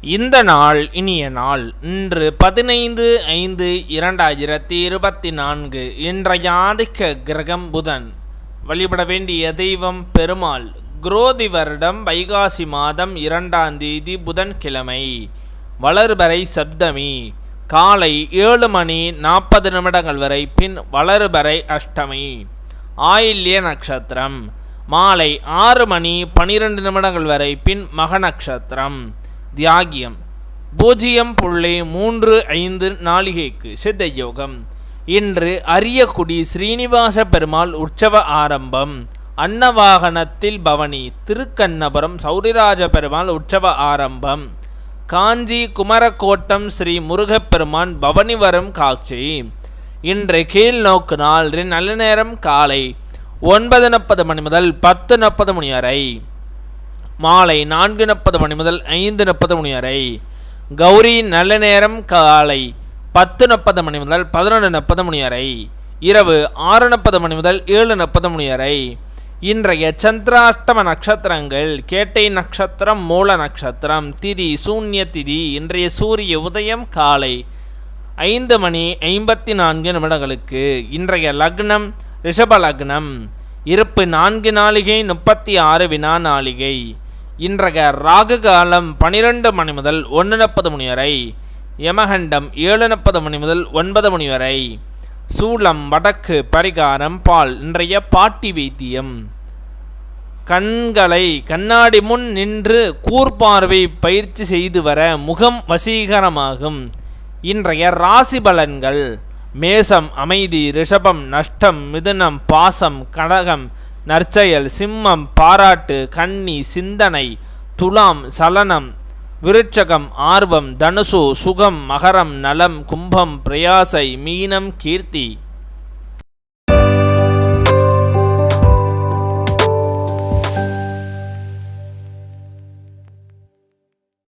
இந்த நாள் இனிய நாள். இன்று பதினைந்து ஐந்து இரண்டாயிரத்தி இருபத்தி நான்கு. இன்றைய ஆதிக்க கிரகம் புதன். வழிபட வேண்டிய தெய்வம் பெருமாள். குரோதி வருடம் வைகாசி மாதம் இரண்டாம் தேதி புதன்கிழமை. வளர்பறை சப்தமி. காலை ஏழு மணி நாற்பது நிமிடங்கள் வரை பின் வளர்பறை அஷ்டமி. ஆயில்ய நட்சத்திரம். மாலை ஆறு மணி பனிரெண்டு நிமிடங்கள் வரை பின் மக நட்சத்திரம் தியாகியம். பூஜ்ஜியம் புள்ளி மூன்று ஐந்து நாளிகைக்கு சித்த யோகம் இன்று அரியக்குடி ஸ்ரீனிவாச பெருமாள் உற்சவ ஆரம்பம். அன்னவாகனத்தில் பவனி திருக்கண்ணபுரம் சௌரிராஜ பெருமாள் உற்சவ ஆரம்பம். காஞ்சி குமரக்கோட்டம் ஸ்ரீ முருகப்பெருமான் பவனி வரும் காட்சி. இன்று கீழ் நோக்கு நாள் நல்ல நேரம் காலை ஒன்பது முப்பது மணி முதல் பத்து முப்பது மணி வரை. மாலை நான்கு முப்பது மணி முதல் ஐந்து முப்பது மணி வரை. கௌரி நல்ல நேரம் காலை பத்து முப்பது மணி முதல் பதினொன்று முப்பது மணி வரை. இரவு ஆறு முப்பது மணி முதல் ஏழு முப்பது மணி வரை. இன்றைய சந்திராஷ்டம நட்சத்திரங்கள் கேட்டை நட்சத்திரம் மூல நட்சத்திரம் திதி சூன்ய திதி இன்றைய சூரிய உதயம் காலை ஐந்து மணி ஐம்பத்தி நான்கு நிமிடங்களுக்கு. இன்றைய லக்னம் ரிஷப லக்னம். இருப்பு நான்கு நாளிகை முப்பத்தி ஆறு வினா நாளிகை. இன்றைய ராகு காலம் பனிரெண்டு மணி முதல் ஒன்று முப்பது மணி வரை யமகண்டம் ஏழு நாற்பது மணி முதல் ஒன்பது மணி வரை சூளம் வடக்கு பரிகாரம் பால் இன்றைய பாட்டி வைத்தியம். கண்களை கண்ணாடி முன் நின்று கூர்பார்வை பயிற்சி செய்து வர முகம் வசீகரமாகும். இன்றைய ராசி பலன்கள் மேசம் அமைதி ரிஷபம் நஷ்டம் மிதுனம் பாசம் கடகம் நற்செயல் சிம்மம் பாராட்டு கன்னி சிந்தனை துலாம் சலனம் விருட்சகம் ஆர்வம் தனுசு சுகம் மகரம் நலம் கும்பம் பிரயாசை மீனம் கீர்த்தி.